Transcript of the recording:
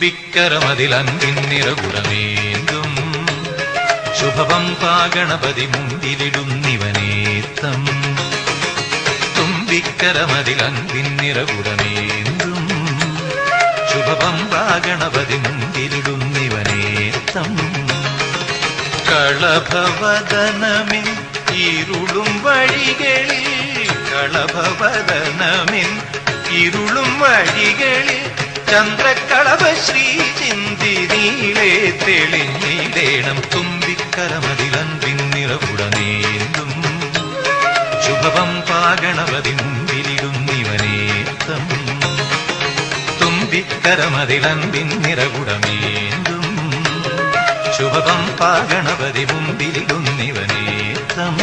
തുമ്പിക്കരമതിലൻപിന്നിറകുടമേന്തും ശുഭവം പാഗണപതി മുമ്പിലിടുന്നിവനേത്തം തുമ്പിക്കരമതിലൻപിന്നിറകുടമേന്തും ശുഭവം പാഗണപതി മുമ്പിലിടുന്നിവനേത്തം കളഭവദനമേ ഇരുളും വഴികളിൽ കളഭവദനമിൻ ചന്ദ്രക്കളഭ ശ്രീ ചിന്തി നീളേ തെളിഞ്ഞിടേണം തുമ്പിക്കരമതിലൻപിന്നിറകുടനേന്തും ശുഭവം പാഗണപതി മുമ്പിലിടുന്നിവനേത്തം തുമ്പിക്കരമതിലൻപിന്നിറകുടമേന്തും ശുഭവം പാഗണപതി മുമ്പിലിടുന്നിവനേത്തം